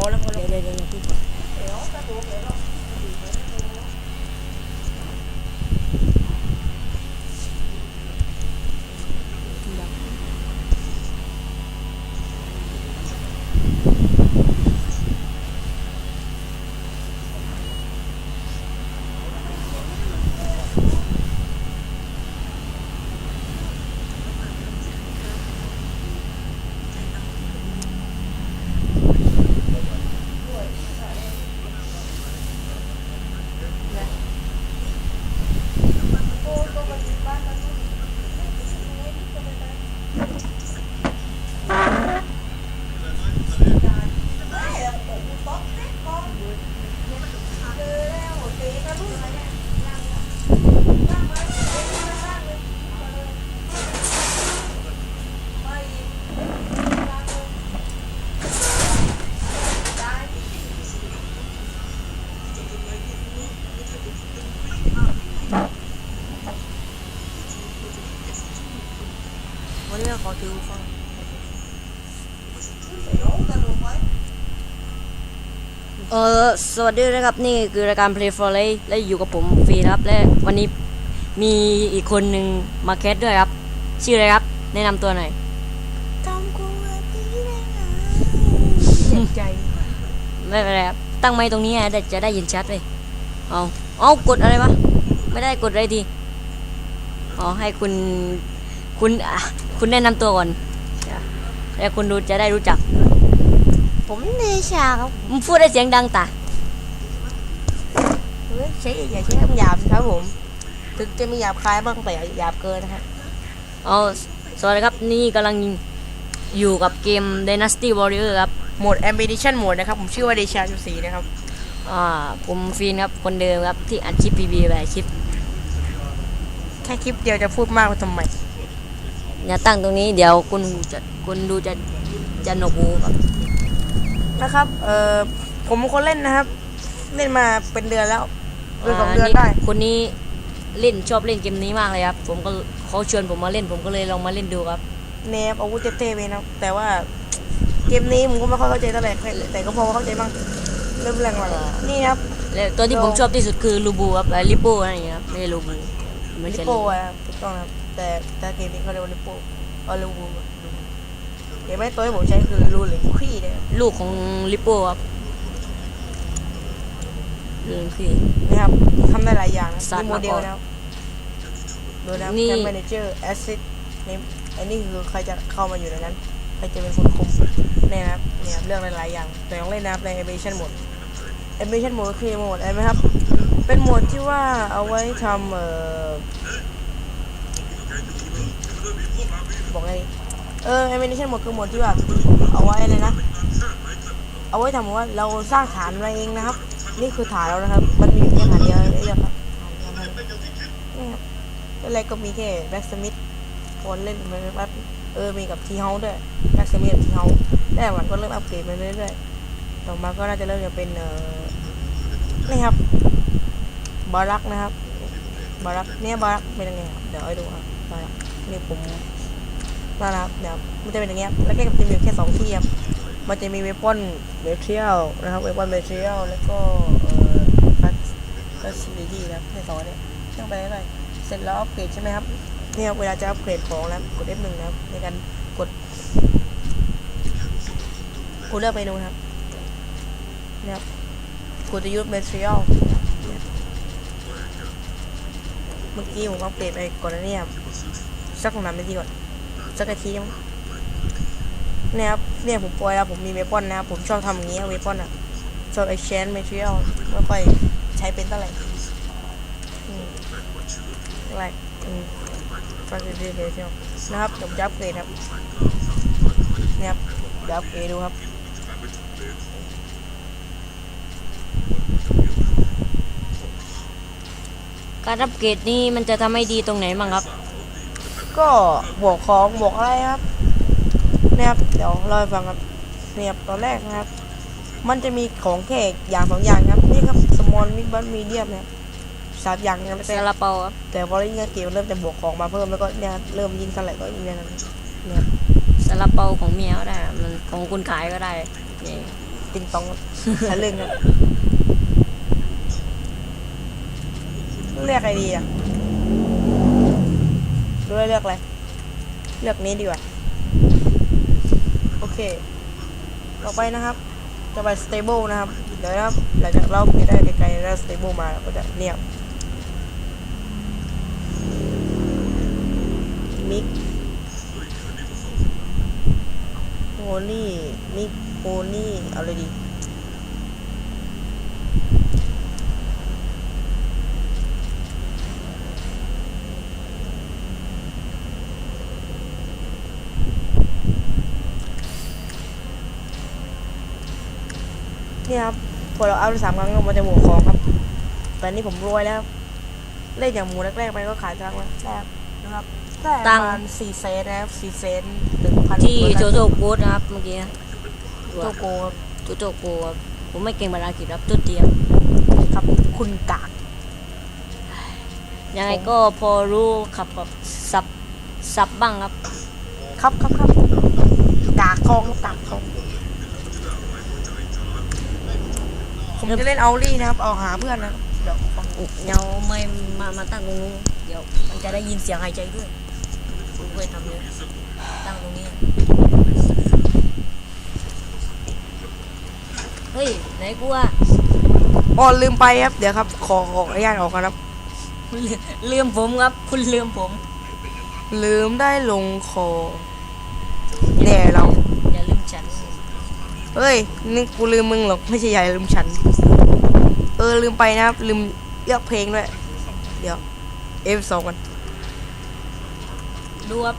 อแล้วพอแล้วเดี๋ยวเดี๋ยวเดี๋ยวพี่ สวัสดีนะครับนี่คือรายการ Play for Play และอยู่กับผมฟรีนะครับ และวันนี้มีอีกคนหนึ่งมาแคสด้วยครับ ชื่ออะไรครับ แนะนำตัวหน่อยทำกูแบบนี้ได้ไงเจ็บใจไม่เป็นไรครับตั้งไม้ตรงนี้ไงแต่จะได้ยินชัดเลยเอาเอากดอะไรวะไม่ได้กดอะไรทีอ๋อให้คุณคุณอะคุณแนะนำตัวก่อนแล้วคุณดูจะได้รู้จักผมเนชาครับมึงพูดได้เสียงดังตาเฮ้ย ใช้อย่าใช้คำหยาบครับผม ถึงจะมีหยาบคายบ้างแต่อย่าหยาบเกินนะฮะเอาสวัสดีครับนี่กำลังอยู่กับเกม Dynasty Warrior ครับโหมด Ambition โหมดนะครับ ผมชื่อว่าเดชาจุสีนะครับ อ่าผมฟีนครับคนเดิมครับที่อัดคลิป PB ไปคลิป แค่คลิปเดียวจะพูดมากไปทำไมอย่าตั้งตรงนี้เดี๋ยวคุณจะคุณดูจะจะหนวกหูครับนะครับ เอ่อผมเป็นคนเล่นนะครับ เล่นมาเป็นเดือนแล้ว เดือนสองอ่าเดือนนี่ได้ คนนี้เล่นชอบเล่นเกมนี้มากเลยครับ ผมก็เขาชวนผมมาเล่นผมก็เลยลองมาเล่นดูครับเนฟอาวุธเท่ๆไปนะครับแต่ว่าเกมนี้ผมก็ไม่ค่อยเข้าใจเท่าไหร่แต่ก็พอเข้าใจบ้างเริ่มแรงมานี่นะครับแล้วตัวที่ผมชอบที่สุดคือลูบูครับลิปโป้อะไรอย่างเงี้ยครับไม่ใช่ลูบูไม่ลิใช่โป้อะถูกต้องนะครับแต่แต่เกมนี้เขาเรียกว่าลิโป้เอาลูบูเกมไม่ตัวที่ผมใช้คือรูหรือคุกกี้เนี่ยลูกของลิปโป้ครับ เรื่องคือนะครับทำได้หลายอย่างนะสัตว์มีโมเดลมาก่อนนะครับดูนะครับนี่ แคมเปญเจอร์แอซิดนี่อันนี้คือใครจะเข้ามาอยู่ในนั้น ใครจะเป็นคนคุมเนี่ยนะครับเนี่ยครับเรื่องหลายๆอย่าง แต่ต้องเล่นนะครับใน Animation Mode Animation Mode คือโหมดอะไรไหมครับ เป็นโหมดที่ว่าเอาไว้ทำเอ่อบอกไงดีเออ Animation Mode คือโหมดที่แบบเอาไว้เลยนะ เอาไว้ทำว่าเราสร้างฐานมาเองนะครับ นี่คือฐานเรานะครับ มันมีอยู่แค่ฐานเดียวเองครับฐานฐานฐานนี่ครับอะไรก็มีแค่แบ็กสมิธคนเล่นไปแป๊บเออมีกับทีเฮาด้วยแบ็กสมิธทีเฮาแต่มันก็เริ่มอัปเกรดไปเรื่อยๆต่อมาก็น่าจะเริ่มจะเป็นเออนี่ครับบารักนะครับบารักเนี่ยบารักเป็นยังไงครับเดี๋ยวให้ดูครับบารักนี่ผมนั่นะครับเดี๋ยวมันจะเป็นอย่างเงี้ยแล้วแค่จะมีอยู่แค่สองที่ครับ มันจะมีเวปอนเมเทียลนะครับเวปอนเมเทียลแล้วก็เอ่อฟัสฟัสซิตี้นะครับให้สองเนี่ยช่างไปได้เสร็จแล้วอัปเกรดใช่ไหมครับเนี่ยเวลาจะอัปเกรดของนะครับกด F1 นะครับในการกดกดเลือกเมนูครับเนี่ยครับกดจะยูสเมเทียลเมื่อกี้ผมอัปเกรดไปก่อนนะเนี่ยสักประมาณนาทีก่อนสักนาทีมั้ง นี่ยครับเนี่ยผมปล่อยแล้วผมมีเวปอนนะครับผมชอบทำอย่างนี้เวปอนอะชอบ exchange material ไม่ค่อยใช้เป็นเท่าไหร่อืมอะไรอืม facility material นะครับเดี๋ยวผมจะอัปเกรดครับเนี่ยครับเดี๋ยวอัปเกรดดูครับการอัปเกรดนี่มันจะทำให้ดีตรงไหนบ้างครับ ก็บวกของบวกอะไรครับเนี่ยครับเดี๋ยวเล่าให้ฟังครับเนี่ยครับตอนแรกนะครับ มันจะมีของแค่อย่างสองอย่างครับนี่ครับ small mid bud medium เนี่ยสามอย่างนะครับซาลาเปาครับแต่พอเล่นเกมเริ่มจะบวกของมาเพิ่มแล้วก็เนี่ยเริ่มยิงเท่าไหร่ก็ยิงเท่านั้นเนี่ยซาลาเปาของเมียก็ได้อะมันของคุณขายก็ได้นี่ติงตองทะลึ่งครับเรียกอะไรดีอะดูแล้วเลือกอะไรเลือกนี้ดีกว่าโอ เค ต่อไปนะครับ จะไป stable นะครับ เดี๋ยวนะครับ หลังจากเราไปได้ไกลๆแล้ว stable มาเราก็จะเนียบมิกโพนี่มิกโพนี่เอาเลยดี นี่ยครับพอเราเอาไปสามครั้งมันจะบวกของครับ แต่นี่ผมรวยแล้วครับเล่นอย่างหมูแรกๆไปก็ขายตังค์แล้วแรกนะครับแต่ปตัระงค์มาณสี่เซนนะครับสี่เซนถึงพันที่โจโจโกดนะครับเมื่อกี้โจโกครับโจโจโกครับผมไม่เก่งภาษาอังกฤษครับตุ๊ดเดียวครับคุณกากยังไงก็พอรู้ขับแบบสับสับบ้างครับ ครับครับครับกากทองครับก ผมจะเล่นเอาลี่นะครับเอาหาเพื่อนนะครับเดี๋ยวฟังเงาไม่มามาตั้งตรงนู้นเดี๋ยวมันจะได้ยินเสียงหายใจด้วยผมเคยทำเลยตั้งตรงนี้ เฮ้ย ไหนกูอะอ๋อลืมไปครับ เดี๋ยวครับ ขอออกอนุญาตออกกันครับลืมลืมผมครับ คุณลืมผม ลืมได้ลงคอแน่เรา อย่าลืมฉัน เฮ้ยนี่กูลืมมึงหรอก ไม่ใช่ใหญ่ลืมฉัน เออลืมไปนะครับ ลืมเลือกเพลงด้วย เดี๋ยว F2 กันดูครับ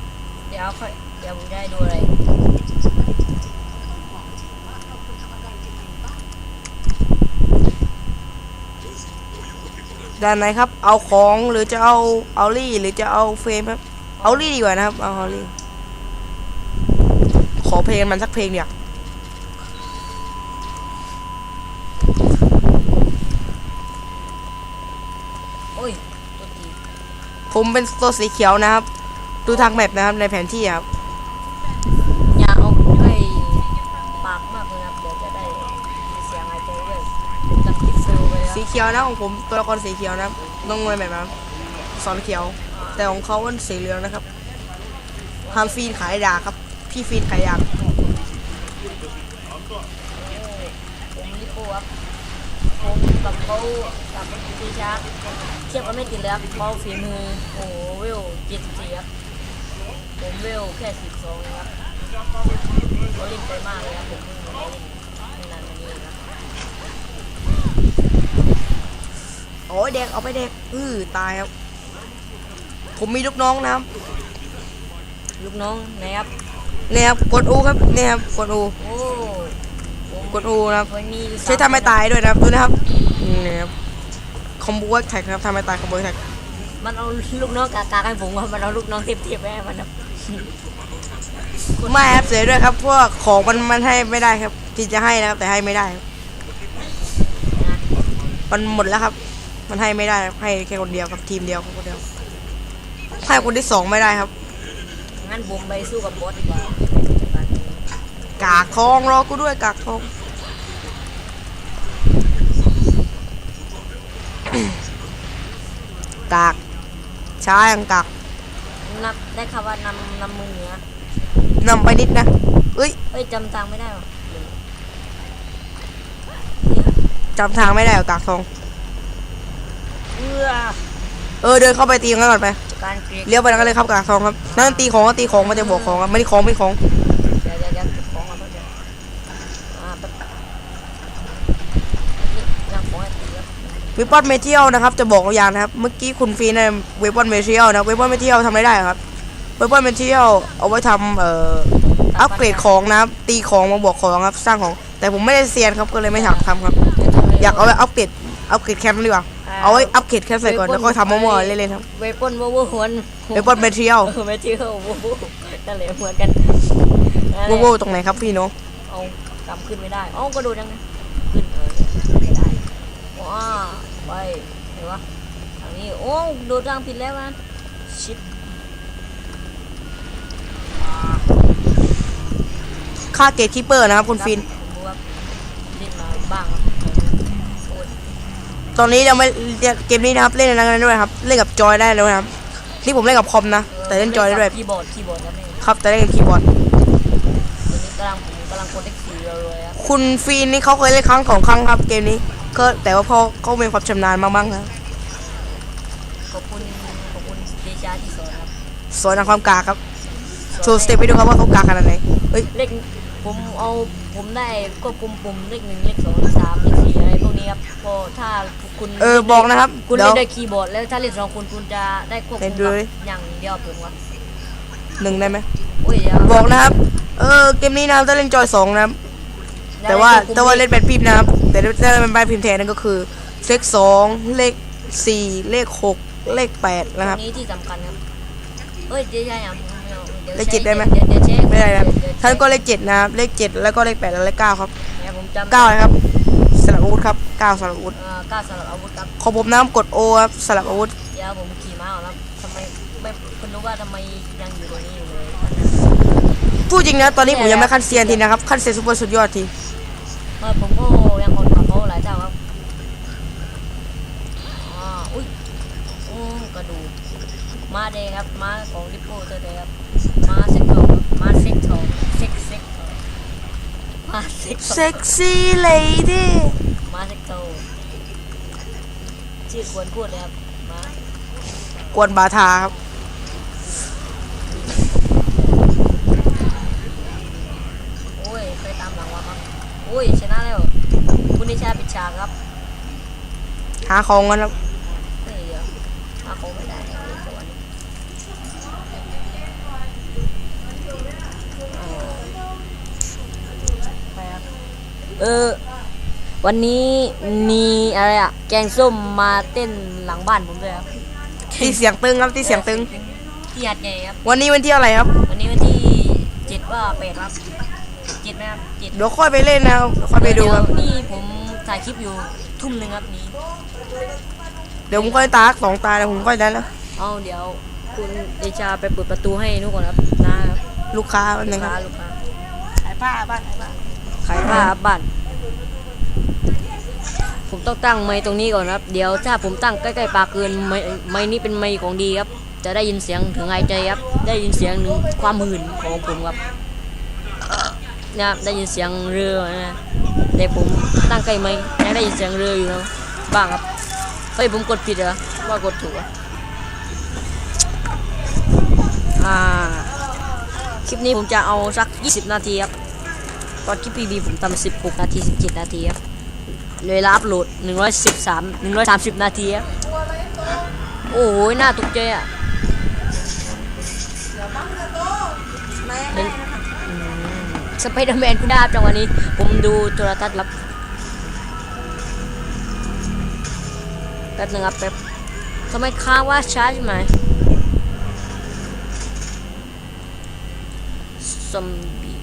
เดี๋ยวค่อยเดี๋ยวผมจะให้ดูอะไรด้านไหนครับ เอาของหรือจะเอาเอาลี่หรือจะเอาเฟรมครับ เอาลี่ดีกว่านะครับ เอาเอาลี่ ขอเพลงมันสักเพลงเดียว โอ้ย ตัวที ผมเป็นตัวสีเขียวนะครับ ดูทางแมปนะครับในแผนที่ครับอย่าเอาด้วยปากมากเลยครับเดี๋ยวจะได้ยินเสียงหายใจด้วยผมจะคิดฟิลไปแล้วสีเขียวนะของผมตัวละครสีเขียวนะครับต้องในแบบนั้นสอนเขียว แต่ของเขาเป็นสีเหลืองนะครับฮามฟีนขายดาครับ พี่ฟีนขายยางผมลิโก้ครับ ผมกับเขากับพีชาร์เทียบกันไม่ติดเลยครับเขาฝีมือโอ้โหเวลเจ็ดสี่ครับผมเวลแค่สิบสองครับเขาเล่นไปมากเลยครับผมเพิ่งมาเล่นไม่นานมานี้เองครับโอ้ยเด็กเอาไปเด็กอือตายครับผมมีลูกน้องนะครับลูกน้องไหนครับเนี่ยครับกดอูครับเนี่ยครับกดอูโอ้ผม กดอูนะครับวันนี้ใช้ทำให้ตายด้วยนะครับดูนะครับนี่ครับคอมโบเวิร์กแท็กครับทำให้ตายคอมโบเวิร์กแท็กมันเอาลูกน้องกากาให้ผมว่ามันเอาลูกน้องเทียบๆไปให้มันครับไม่ครับเสียด้วยครับเพราะว่าของมันมันให้ไม่ได้ครับ ที่จะให้นะครับแต่ให้ไม่ได้ครับมันหมดแล้วครับ มันให้ไม่ได้ครับให้แค่คนเดียวครับทีมเดียวครับคนเดียวให้คนที่สองไม่ได้ครับงั้นผมไปสู้กับบอสดีกว่ากากทองรอกูด้วยกากทอง กากช้ายังกากนับได้ข่าวว่านำนำมือเหนือนำไปนิดนะเอ้ยเอ้ยจำตังไม่ได้หรอจำทางไม่ได้เหรอกากทองเอื้อเออเดินเข้าไปตีกันก่อนไปการเกรียเลี้ยวไปแล้วก็เลยครับกากทองครับนั่นตีของก็ตีของมันจะบวกของครับไม่ได้ของไม่ได้ของ เดี๋ยวเดี๋ยวเดี๋ยวเก็บของก่อนแป๊บเดียวอ่าแป๊บนี่ยังของไอ้ตีครับ เวปอนเมทัลนะครับจะบอกอย่างนะครับ เมื่อกี้คุณฟีนะเวปอนเมทัลนะเวปอนเมทัลทำอะไรได้ครับเวปอนเมทัลเอาไว้ทำเอ่ออัปเกรดของนะครับตีของมาบวกของครับสร้างของ แต่ผมไม่ได้เซียนครับก็เลยไม่อยากทำครับ อยากเอาไว้อัปเกรดอัปเกรดแคมป์ดีกว่าเอาไว้อัปเกรดแคมป์ใส่ก่อนแล้วก็ทำมั่วๆเล่นๆครับเวปอนโวโวหวนเวปอนเมทัลเออไม่เที่ยวโวโวนั่นแหละเหมือนกันโวโวตรงไหนครับพี่น้องเอากำขึ้นไม่ได้เอ้ากระโดดยังไงขึ้นเออไม่ได้ ว้าไปเห็นปะทางนี้โอ้โดดทางผิดแล้วนะชิดค่าเกตคีเปอร์นะครับคุณฟินผมรู้ว่าบ้างครับโอ้ยตอนนี้เราไม่เกมนี้นะครับเล่นอะไรกันด้วยครับเล่นกับจอยได้แล้วนะครับนี่ผมเล่นกับคอมนะแต่เล่นจอยได้ด้วยคีย์บอร์ดคีย์บอร์ดครับนี่ครับแต่เล่นกับคีย์บอร์ดตอนนี้กำลังผมกำลังกดเลขสี่เลยๆครับคุณฟีนนี่เขาเคยเล่นครั้งของครั้งครับเกมนี้ ก็แต่ว่าพอเขามีความชำนาญมากๆนะขอบคุณขอบคุณเดชาที่สอนครับสอนทางความกากครับโชว์สเต็ปให้ดูครับว่าเขากากขนาดไหนเฮ้ยเลขผมเอาผมได้ควบคุมปุ่มเลขหนึ่งเลขสองเลขสามเลขสี่อะไรพวกนี้ครับพอถ้าคุณเออบอกนะครับคุณเดี๋ยเล่วนด้วยคีย์บอร์ดแล้วถ้าเล่นสองคนคุณจะได้ควบเล่คุมนด้วยกับอย่างเดียวผมครับหนึ่งได้ไหมโอ้ยเดี๋ยวบอกนะครับ เออเกมนี้นะครับถ้าเล่นจอยสองนะครับแต่ว่าได้ควบคุมแต่ว่าเล่นแบบพิมพ์นะครับ แต่ถ้าเป็นแบบพิมพ์แทนนั่นก็คือเลขสองเลขสี่เลขหกเลขแปดนะคตรรับงนี้ที่สำคัญครับเอ้ยเดี๋ยวใช่ยังไม่เอาดี๋ยวเลขเจ็ดได้ไหมเดี๋ยวเดี๋ยวเช็คไม่ได้นะครับเดี๋ยวท่านก็เช็คเลขเจ็ดนะครับ เลขเจ็ดแล้วก็เลขแปดแล้วเลขเก้าครับเนี่ยผมจำเก้านะครับสลับอาวุธครับเก้าสลับอาวุธเอ่อเก้าสำหรับอาวุธครับของผมนะครับกดโอครับสลับอาวุธเดี๋ยวผมขี่ม้าเอาแล้วทำไมไม่คุณรู้ว่าทำไมยังอยู่ตรงนี้อยู่เลย พูดจริงนะตอนนี้ผมยังไม่ขั้นเซียนทีนะครับขั้นเซียนซุปเปอร์สุดยอดที เออผมก็ยังคนขับเขาหลายเจ้าครับอ๋ออุ้ยโอ้กระดูกม้าแดงครับม้าของลิปโป้เตอร์เดย์ครับม้าเซ็กทองครับม้าเซ็กทองเซ็กเซ็กทองม้าเซ็กทองเซ็กซี่เลดี้ม้าเซ็กทองชื่อควรพูดเลยครับม้ากวนบาทาครับ โอ้ยไปตามหลังว่าครับโอ้ยชนะแล้วคุณนิชาปิดฉากครับหาของกันครับเฮ้ยเดี๋ยวมาคงไม่ได้เอาเล่นตัวนี้ไปครับเออ วันนี้มีอะไรอะแกงส้มมาเต้นหลังบ้านผมด้วยครับที่เสียงตึงครับที่เสียงตึงที่หัดใหญ่ครับ วันนี้วันที่อะไรครับ วันนี้วันที่เจ็ดว่าแปดครับเจ็ดไหมครับเจ็ดเดี๋ยวค่อยไปเล่นนะครับค่อยไปดูครับ เยวนี่ผมถ่ายคลิปอยู่ทุ่มหนึ่งครับนี้ เดี๋ยวผมค่อยตาสองตาเดี๋ยวผมค่อยได้แล้ว เอาเดี๋ยวคุณเดชาไปเปิดประตูให้นุกก่อนครับนะครับลูกค้าวันหลูนึ่กงคค้ารับลูกค้าขายผ้าบ้านขายผ้าขายผ้าบ้านผมต้องตั้งไม้ตรงนี้ก่อนครับ เดี๋ยวถ้าผมตั้งใกล้ๆปากเกินไม้ไม้นี้เป็นไม้ของดีครับ จะได้ยินเสียงถึงหายใจครับ ได้ยินเสียงถึงความหื่นของผมครับ นะครับได้ยินเสียงเรือนะแต่ผมตั้งใกล้ไหม้ยังได้ยินเสียงเรืออยู่นะบ้างครับเฮ้ยผมกดผิดเหรอว่ากดถูกอะอ่าคลิปนี้ผมจะเอาสัก 20 นาทีครับตอนคลิปพีบีผมทำ16 นาที 17 นาทีครับเลาอัพโหลด 113 130 นาทีครับโอ้โหน่าตกใจอะ สไปเดอร์แมนคุณดาบจังวันนี้ ผมดูโทรทัศน์รับแป๊บหนึงครับแป๊บทำไมค้างว่าชาร์จไหมซอมบี้